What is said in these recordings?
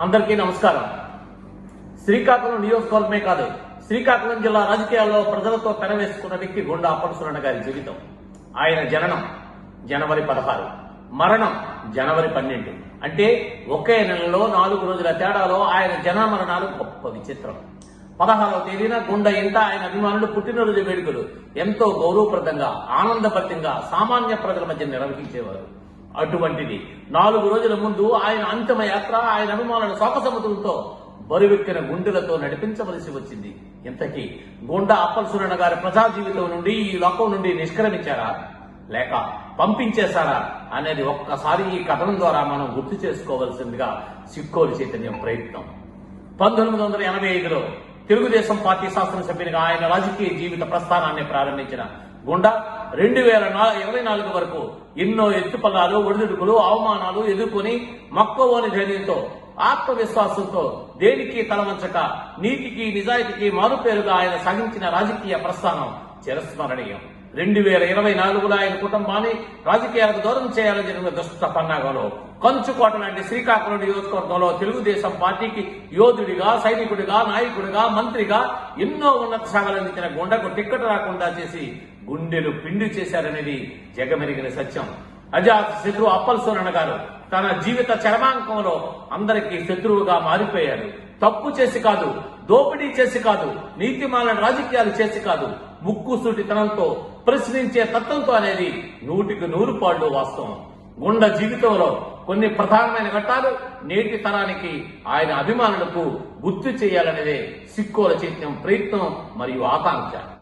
అందరికీ నమస్కారం. శ్రీకాకుళం నియోజకవర్గమే కాదు శ్రీకాకుళం జిల్లా రాజకీయాల్లో ప్రజలతో పెనవేసుకున్న వ్యక్తి గుండా అప్పలసురణ గారి జీవితం. ఆయన జననం జనవరి పదహారు మరణం జనవరి పన్నెండు. అంటే ఒకే నెలలో నాలుగు రోజుల తేడాలో ఆయన జన మరణాలు గొప్ప విచిత్రం. పదహారవ తేదీన గుండె ఇంట ఆయన అభిమానులు పుట్టినరోజు వేడుకలు ఎంతో గౌరవప్రదంగా ఆనందభరితంగా సామాన్య ప్రజల మధ్య నిర్వహించేవారు. అటువంటిది. నాలుగు రోజుల ముందు ఆయన అంతిమ యాత్ర ఆయన అభిమానుల శోకసముద్రంతో బరువెక్కిన గుండెలతో నడిపించవలసి వచ్చింది. ఇంతకీ గుండా అప్పలసురణ గారి ప్రజా జీవితం నుండి ఈ లోకం నుండి నిష్క్రమించారా? లేక పంపించేశారా? అనేది ఒక్కసారి ఈ కథనం ద్వారా మనం గుర్తు చేసుకోవలసిందిగా సిక్కోలు చైతన్యం ప్రయత్నం. పంతొమ్మిది వందల ఎనభై ఐదులో తెలుగుదేశం పార్టీ శాసనసభ్యునిగా ఆయన రాజకీయ జీవిత ప్రస్థానాన్ని ప్రారంభించిన గుండా రెండు వేల ఇరవై నాలుగు వరకు ఎన్నో ఎత్తుపల్లాలు ఒడిదుడుకులు అవమానాలు ఎదుర్కొని మక్కువని ధైర్యంతో ఆత్మవిశ్వాసంతో దేనికి తలవంచక నీతికి నిజాయితీకి మారుపేరుగా ఆయన సాగించిన రాజకీయ ప్రస్థానం చిరస్మరణీయం. రెండు వేల ఇరవై నాలుగులో ఆయన కుటుంబాన్ని రాజకీయాలకు దూరం చేయాలని జరిగిన దుష్ట పన్నాగంలో. కంచుకోట లాంటి శ్రీకాకుళం నియోజకవర్గంలో తెలుగుదేశం పార్టీకి యోధుడిగా సైనికుడిగా నాయకుడిగా మంత్రిగా ఎన్నో ఉన్నత సాగలందించిన అందించిన టిక్కెట్ రాకుండా చేసి గుండెలు పిండి చేశారనేది జగమెరిగిన సత్యం. అజాత్ శత్రు అప్పల్ అనగారు గారు తన జీవిత చరమాంకంలో అందరికీ శత్రువుగా మారిపోయాడు తప్పు చేసి కాదు దోపిడీ చేసి కాదు నీతిమాల రాజకీయాలు చేసి కాదు ముక్కు సూటితనంతో ప్రశ్నించే తత్వంతో అనేది నూటికి నూరు పాళ్ళు వాస్తవం. గుండె జీవితంలో కొన్ని ప్రధానమైన ఘట్టాలు నేటి తరానికి ఆయన అభిమానులకు గుర్తు చేయాలనేదే సిక్కోల చైత్యం ప్రయత్నం మరియు ఆకాంక్ష.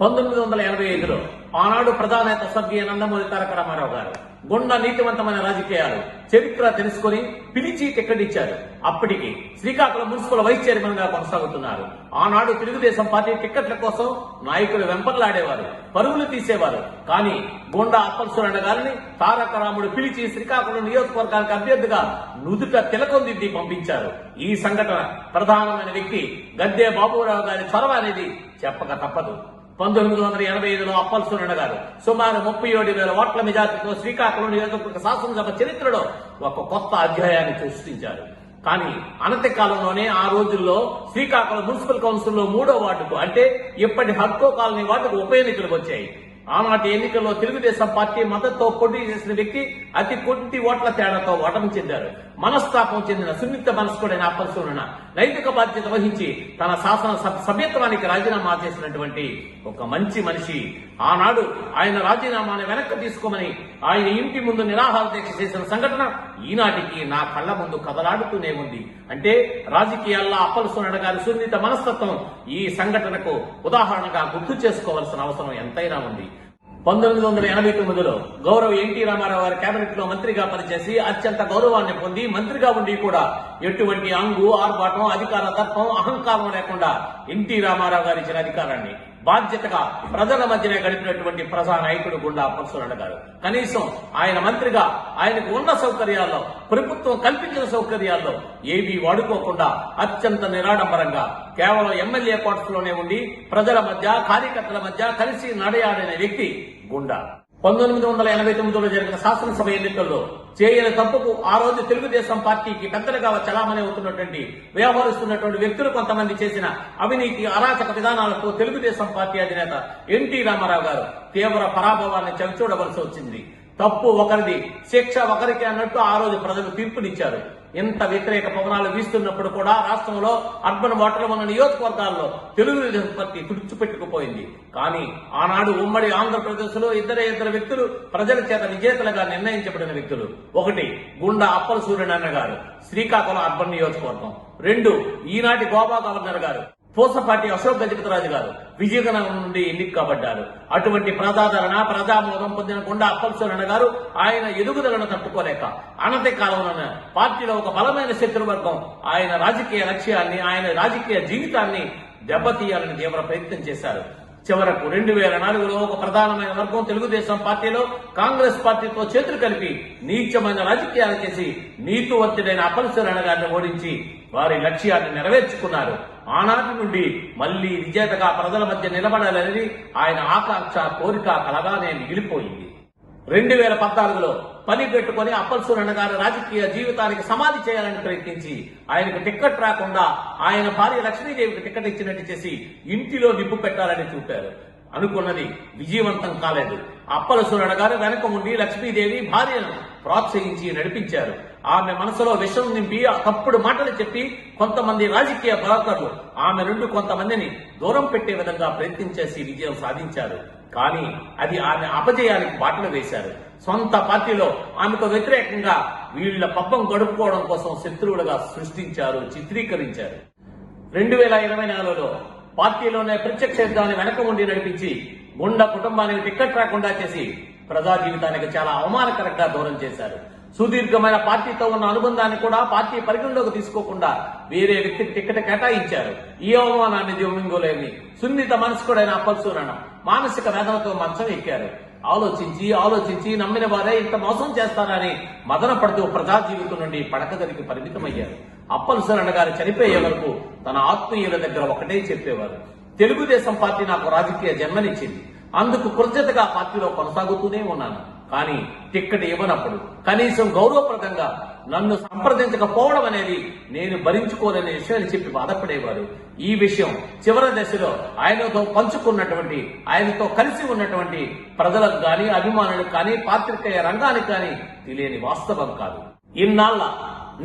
పంతొమ్మిది వందల ఎనభై ఐదులో ఆనాడు ప్రధానేత స్వర్గీయ నందమూరి తారక రామారావు గారు గుండా నీతివంతమైన రాజకీయాలు చరిత్ర తెలుసుకుని పిలిచి టిక్కెట్ ఇచ్చారు అప్పటికి శ్రీకాకుళం మున్సిపల్ వైస్ చైర్మన్గా కొనసాగుతున్నారు. ఆనాడు తెలుగుదేశం పార్టీ టిక్కెట్ల కోసం నాయకులు వెంపర్లాడేవారు పరుగులు తీసేవారు. కానీ గుండా అప్పల్సురణ గారిని తారక రాముడు పిలిచి శ్రీకాకుళం నియోజకవర్గానికి అభ్యర్థిగా నుదుట తిలకొందిద్ది పంపించారు. ఈ సంఘటన ప్రధానమైన వ్యక్తి గద్దె బాబురావు గారి చొరవ అనేది చెప్పక తప్పదు. పంతొమ్మిది వందల ఎనభై ఐదులో అప్పల్ సురణ గారు సుమారు ముప్పై ఏడు వేల ఓట్ల మెజార్టీతో శ్రీకాకుళం నియోజకవర్గ శాసనసభ చరిత్రలో ఒక కొత్త అధ్యాయాన్ని సృష్టించారు. కానీ అనతి కాలంలోనే ఆ రోజుల్లో శ్రీకాకుళం మున్సిపల్ కౌన్సిల్లో మూడో వార్డుకు అంటే ఇప్పటి హడ్కో కాలనీ వార్డుకు ఉప ఎన్నికలు వచ్చాయి. ఆనాటి ఎన్నికల్లో తెలుగుదేశం పార్టీ మద్దతుతో పోటీ చేసిన వ్యక్తి అతి కొద్ది ఓట్ల తేడాతో ఓటమి చెందారు. మనస్తాపం చెందిన సున్నిత మనస్కుడైన అప్పలసూరణ నైతిక బాధ్యత వహించి తన శాసన సభ్యత్వానికి రాజీనామా చేసినటువంటి ఒక మంచి మనిషి. ఆనాడు ఆయన రాజీనామాను వెనక్కి తీసుకోమని ఆయన ఇంటి ముందు నిరాహార దీక్ష చేసిన సంఘటన ఈనాటికి నా కళ్ళ ముందు కదలాడుతూనే ఉంది. అంటే రాజకీయాల్లో అప్పలసూరణ గారి సున్నిత మనస్తత్వం ఈ సంఘటనకు ఉదాహరణగా గుర్తు చేసుకోవాల్సిన అవసరం ఎంతైనా ఉంది. పంతొమ్మిది వందల ఎనభై తొమ్మిదిలో గౌరవ ఎన్టీ రామారావు గారి కేబినెట్లో మంత్రిగా పనిచేసి అత్యంత గౌరవాన్ని పొంది మంత్రిగా ఉండి కూడా ఎటువంటి అంగు ఆర్భాటం అధికార దర్పం అహంకారం లేకుండా ఎన్టీ రామారావు గారు ఇచ్చిన అధికారాన్ని బాధ్యతగా ప్రజల మధ్యనే గడిపినటువంటి ప్రజా నాయకుడు గుండా అప్పలసూరణ గారు. కనీసం ఆయన మంత్రిగా ఆయనకు ఉన్న సౌకర్యాల్లో ప్రభుత్వం కల్పించిన సౌకర్యాల్లో ఏవీ వాడుకోకుండా అత్యంత నిరాడంబరంగా కేవలం ఎమ్మెల్యే క్వార్టర్స్లోనే ఉండి ప్రజల మధ్య కార్యకర్తల మధ్య కలిసి నడయాడిన వ్యక్తి గుండా. పంతొమ్మిది వందల ఎనభై తొమ్మిదిలో జరిగిన శాసనసభ ఎన్నికల్లో చేయని తప్పుకు ఆ రోజు తెలుగుదేశం పార్టీకి పెద్దలుగా చలామణి అవుతున్నటువంటి వ్యవహరిస్తున్నటువంటి వ్యక్తులు కొంతమంది చేసిన అవినీతి అరాచక విధానాలతో తెలుగుదేశం పార్టీ అధినేత ఎన్టీ రామారావు గారు తీవ్ర పరాభవాన్ని చవిచూడవలసి వచ్చింది. తప్పు ఒకరిది శిక్ష ఒకరికి అన్నట్టు ఆ రోజు ప్రజలు తీర్పునిచ్చారు ఇంత వ్యతిరేక పవనాలు వీస్తున్నప్పుడు కూడా రాష్ట్రంలో అర్బన్ వాటర్ ఉన్న నియోజకవర్గాల్లో తెలుగుదేశం పార్టీ తుడిచిపెట్టుకుపోయింది. కానీ ఆనాడు ఉమ్మడి ఆంధ్రప్రదేశ్లో ఇద్దరే ఇద్దరు వ్యక్తులు ప్రజల చేత విజేతలుగా నిర్ణయించబడిన వ్యక్తులు. ఒకటి గుండా అప్పల సూర్యనారాయణ గారు శ్రీకాకుళం అర్బన్ నియోజకవర్గం. రెండు ఈనాటి గోపాల గవర్నర్ గారు. పూసపాటి అశోక్ గజపతిరాజు గారు విజయనగరం నుండి ఎన్నిక కాబడ్డారు. అటువంటి ప్రజాదరణ ప్రజామోదం పొందిన కొండ అప్పల్సరణ గారు ఆయన ఎదుగుదలను తట్టుకోలేక అనతి కాలంలోనే పార్టీలో ఒక బలమైన శత్రువర్గం ఆయన రాజకీయ లక్ష్యాన్ని ఆయన రాజకీయ జీవితాన్ని దెబ్బతీయాలని తీవ్ర ప్రయత్నం చేశారు. చివరకు రెండు వేల నాలుగులో ఒక ప్రధానమైన వర్గం తెలుగుదేశం పార్టీలో కాంగ్రెస్ పార్టీతో చేతులు కలిపి నీచమైన రాజకీయాలు చేసి నీతివంతుడైన అప్పలసరణ గారిని ఓడించి వారి లక్ష్యాన్ని నెరవేర్చుకున్నారు. ఆనాటి నుండి మళ్ళీ విజేతగా ప్రజల మధ్య నిలబడాలని ఆయన ఆకాంక్ష కోరిక కలగానే మిగిలిపోయింది రెండు వేల పద్నాలుగులో పని పెట్టుకొని అప్పల్సూరన్న గారి రాజకీయ జీవితానికి సమాధి చేయాలని ప్రయత్నించి ఆయనకు టిక్కెట్ రాకుండా ఆయన భార్య లక్ష్మీదేవికి టిక్కెట్ ఇచ్చినట్టు చేసి ఇంటిలో నిప్పు పెట్టాలని చూపారు. అనుకున్నది విజయవంతం కాలేదు. అప్పలసూరణ గారు వెనక ఉండి లక్ష్మీదేవి భార్యను ప్రోత్సహించి నడిపించారు. ఆమె మనసులో విషం నింపి తప్పుడు మాటలు చెప్పి కొంతమంది రాజకీయ బ్రోకర్లు ఆమె నుండి కొంతమందిని దూరం పెట్టే విధంగా ప్రయత్నించేసి విజయం సాధించారు. కానీ అది ఆమె అపజయానికి బాటలు వేశారు. సొంత పార్టీలో ఆమెకు వ్యతిరేకంగా వీళ్ళ పబ్బం గడుపుకోవడం కోసం శత్రువులుగా సృష్టించారు చిత్రీకరించారు. రెండు వేల ఇరవై నాలుగులో పార్టీలోనే ప్రత్యక్ష యుద్ధాన్ని వెనక ఉండి నడిపించి గుండా కుటుంబానికి టిక్కెట్ రాకుండా చేసి ప్రజా జీవితానికి చాలా అవమానకరంగా దూరం చేశారు. సుదీర్ఘమైన పార్టీతో ఉన్న అనుబంధాన్ని కూడా పార్టీ పరిగణలోకి తీసుకోకుండా వేరే వ్యక్తికి టికెట్ కేటాయించారు. ఈ అవమానాన్ని దివ్యంగోలేని సున్నిత మనస్కుడైన అప్పల్సూరణ మానసిక వేదనతో మంచం ఎక్కారు. ఆలోచించి ఆలోచించి నమ్మిన వారే ఇంత మోసం చేస్తారని మదన పడుతూ ప్రజా జీవితం నుండి పడకగదికి పరిమితమయ్యారు. అప్పలసరణ గారు చనిపోయే వరకు తన ఆత్మీయుల దగ్గర ఒకటే చెప్పేవారు. తెలుగుదేశం పార్టీ నాకు రాజకీయ జన్మనిచ్చింది. అందుకు కృతజ్ఞతగా పార్టీలో కొనసాగుతూనే ఉన్నాను. కానీ టిక్కెట్ ఇవ్వనప్పుడు కనీసం గౌరవప్రదంగా నన్ను సంప్రదించకపోవడం అనేది నేను భరించుకోలేని విషయాన్ని చెప్పి బాధపడేవారు. ఈ విషయం చివరి దశలో ఆయనతో పంచుకున్నటువంటి ఆయనతో కలిసి ఉన్నటువంటి ప్రజలకు కానీ అభిమానులకు కానీ పాత్రికేయ రంగానికి కానీ తెలియని వాస్తవం కాదు. ఇన్నాళ్ళ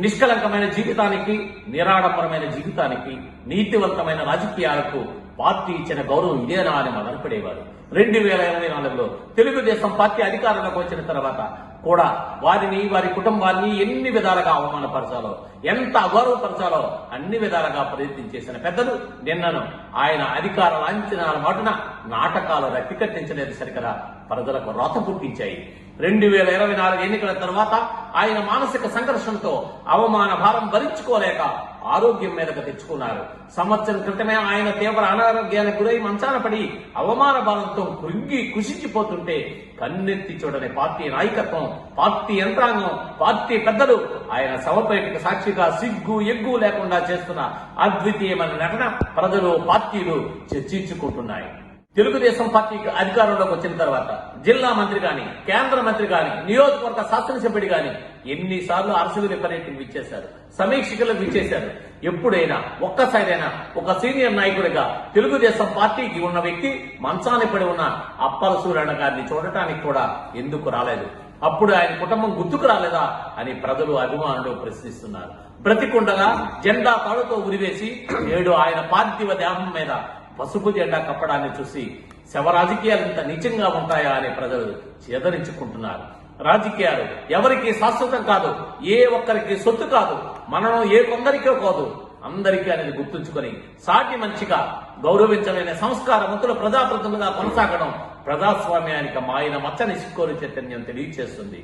నిష్కలంకమైన జీవితానికి నిరాడంబరమైన జీవితానికి నీతివంతమైన రాజకీయాలకు పార్టీ ఇచ్చిన గౌరవం ఇదేనా అని మొదలుపడేవారు రెండు వేల ఇరవై నాలుగులో తెలుగుదేశం పార్టీ అధికారంలోకి వచ్చిన తర్వాత కూడా వారిని వారి కుటుంబాన్ని ఎన్ని విధాలుగా అవమానపరచాలో ఎంత అగౌరవపరచాలో అన్ని విధాలుగా ప్రయత్నం చేసిన పెద్దలు నిన్నను ఆయన అధికార లాంఛనాల మాటున నాటకాలు రక్తికట్టించలేదు సరికదా. ప్రజలకు రోత పుట్టించాయి. రెండు వేల ఇరవై నాలుగు ఎన్నికల తర్వాత ఆయన మానసిక సంఘర్షణతో అవమాన భారం భరించుకోలేక ఆరోగ్యం మీదకు తెచ్చుకున్నారు. సంవత్సరం క్రితమే ఆయన తీవ్ర అనారోగ్యానికి గురై మంచాన పడి అవమాన భారంతో కృంగి కుషించిపోతుంటే కన్నెత్తి చూడని పార్టీ నాయకత్వం పార్టీ యంత్రాంగం పార్టీ పెద్దలు ఆయన శవపేటకు సాక్షిగా సిగ్గు ఎగ్గు లేకుండా చేస్తున్న అద్వితీయమైన నటన ప్రజలు పార్టీలు చర్చించుకుంటున్నాయి. తెలుగుదేశం పార్టీ అధికారంలోకి వచ్చిన తర్వాత జిల్లా మంత్రి కానీ కేంద్ర మంత్రి కానీ నియోజకవర్గ శాసనసభ్యుడు కానీ ఎన్నిసార్లు అరసవిని పర్యటనకు ఇచ్చేశారు సమీక్షకులకు ఇచ్చేశారు ఎప్పుడైనా ఒక్కసారైనా ఒక సీనియర్ నాయకుడిగా తెలుగుదేశం పార్టీకి ఉన్న వ్యక్తి మంచాన్ని పడి ఉన్న అప్పల సూర్యన్న గారిని చూడటానికి కూడా ఎందుకు రాలేదు? అప్పుడు ఆయన కుటుంబం గుర్తుకు రాలేదా అని ప్రజలు అభిమానులు ప్రశ్నిస్తున్నారు. బ్రతికుండగా జెండా తాడుతో ఉరివేసి నేడు ఆయన పార్థివ దేహం మీద పసుపు జెండా కప్పడాన్ని చూసి శవ రాజకీయాలు ఇంత నిజంగా ఉంటాయా అని ప్రజలు చేదరించుకుంటున్నారు. రాజకీయాలు ఎవరికి శాశ్వతం కాదు ఏ ఒక్కరికి సొత్తు కాదు మనం ఏ కొందరికో కాదు. అందరికీ అనేది గుర్తుంచుకొని సాటి మంచిగా గౌరవించలేని సంస్కారవంతుల ప్రజాప్రతినిధులుగా కొనసాగడం ప్రజాస్వామ్యానికి మాయన మచ్చని సిక్కోరు చైతన్యం తెలియచేస్తుంది.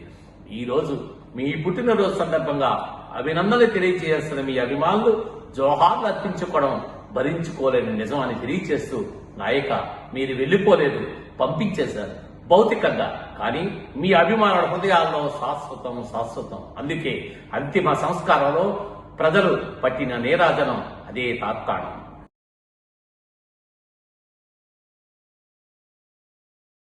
ఈ రోజు మీ పుట్టినరోజు సందర్భంగా అభినందనలు తెలియజేస్తున్న మీ అభిమానులు జోహార్లు అర్పించుకోవడం భరించుకోలేని నిజం అని తెలియచేస్తూ నాయక మీరు వెళ్ళిపోలేదు పంపించేశారు భౌతికంగా. కానీ మీ అభిమానుల హృదయాల్లో శాశ్వతం శాశ్వతం. అందుకే అంతిమ సంస్కారంలో ప్రజలు పట్టిన నీరాజనం అదే తాత్కాణం.